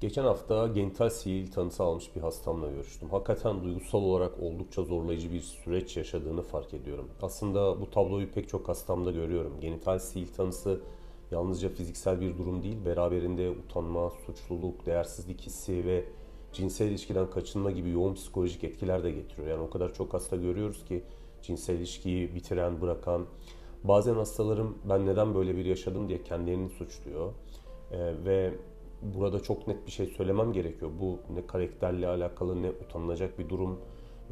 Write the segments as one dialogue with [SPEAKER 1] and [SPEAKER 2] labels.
[SPEAKER 1] Geçen hafta genital sihir tanısı almış bir hastamla görüştüm. Hakikaten duygusal olarak oldukça zorlayıcı bir süreç yaşadığını fark ediyorum. Aslında bu tabloyu pek çok hastamda görüyorum. Genital sihir tanısı yalnızca fiziksel bir durum değil, beraberinde utanma, suçluluk, değersizlik hissi ve cinsel ilişkiden kaçınma gibi yoğun psikolojik etkiler de getiriyor. Yani o kadar çok hasta görüyoruz ki cinsel ilişkiyi bitiren, bırakan. Bazen hastalarım ben neden böyle bir yaşadım diye kendilerini suçluyor. Ee, ve burada çok net bir şey söylemem gerekiyor. Bu ne karakterle alakalı ne utanılacak bir durum.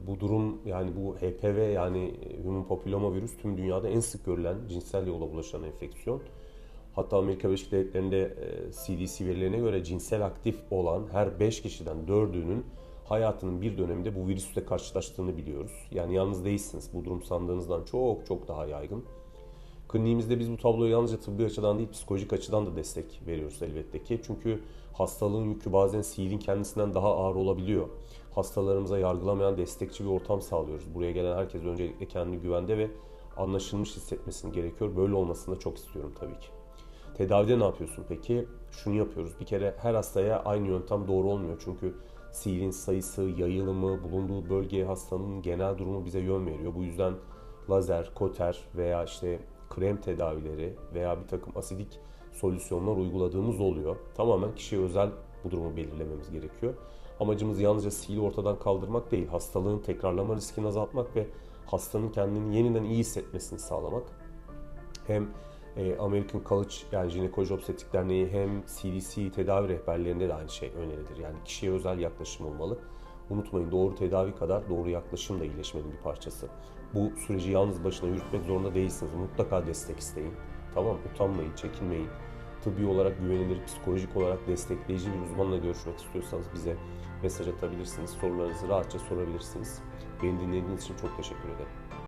[SPEAKER 1] Bu durum yani bu HPV yani Human Papilloma virüs tüm dünyada en sık görülen cinsel yolla bulaşan enfeksiyon. Hatta Amerika Birleşik Devletleri'nde CDC verilerine göre cinsel aktif olan her 5 kişiden 4'ünün hayatının bir döneminde bu virüsle karşılaştığını biliyoruz. Yani yalnız değilsiniz. Bu durum sandığınızdan çok çok daha yaygın. Kliniğimizde biz bu tabloya yalnızca tıbbi açıdan değil psikolojik açıdan da destek veriyoruz elbette ki. Çünkü hastalığın yükü bazen sihrin kendisinden daha ağır olabiliyor. Hastalarımıza yargılamayan destekçi bir ortam sağlıyoruz. Buraya gelen herkes öncelikle kendini güvende ve anlaşılmış hissetmesini gerekiyor. Böyle olmasını da çok istiyorum tabii ki. Tedavide ne yapıyorsun peki? Şunu yapıyoruz. Bir kere her hastaya aynı yöntem doğru olmuyor. Çünkü sihrin sayısı, yayılımı, bulunduğu bölge, hastanın genel durumu bize yön veriyor. Bu yüzden lazer, koter veya işte krem tedavileri veya bir takım asidik solüsyonlar uyguladığımız oluyor. Tamamen kişiye özel bu durumu belirlememiz gerekiyor. Amacımız yalnızca sihiri ortadan kaldırmak değil, hastalığın tekrarlama riskini azaltmak ve hastanın kendini yeniden iyi hissetmesini sağlamak. Hem e, American College yani Jinekoloji Obstetrik Derneği hem CDC tedavi rehberlerinde de aynı şey önerilir. Yani kişiye özel yaklaşım olmalı. Unutmayın doğru tedavi kadar doğru yaklaşım da iyileşmenin bir parçası. Bu süreci yalnız başına yürütmek zorunda değilsiniz. Mutlaka destek isteyin. Tamam Utanmayın, çekinmeyin. Tıbbi olarak güvenilir, psikolojik olarak destekleyici bir uzmanla görüşmek istiyorsanız bize mesaj atabilirsiniz. Sorularınızı rahatça sorabilirsiniz. Beni dinlediğiniz için çok teşekkür ederim.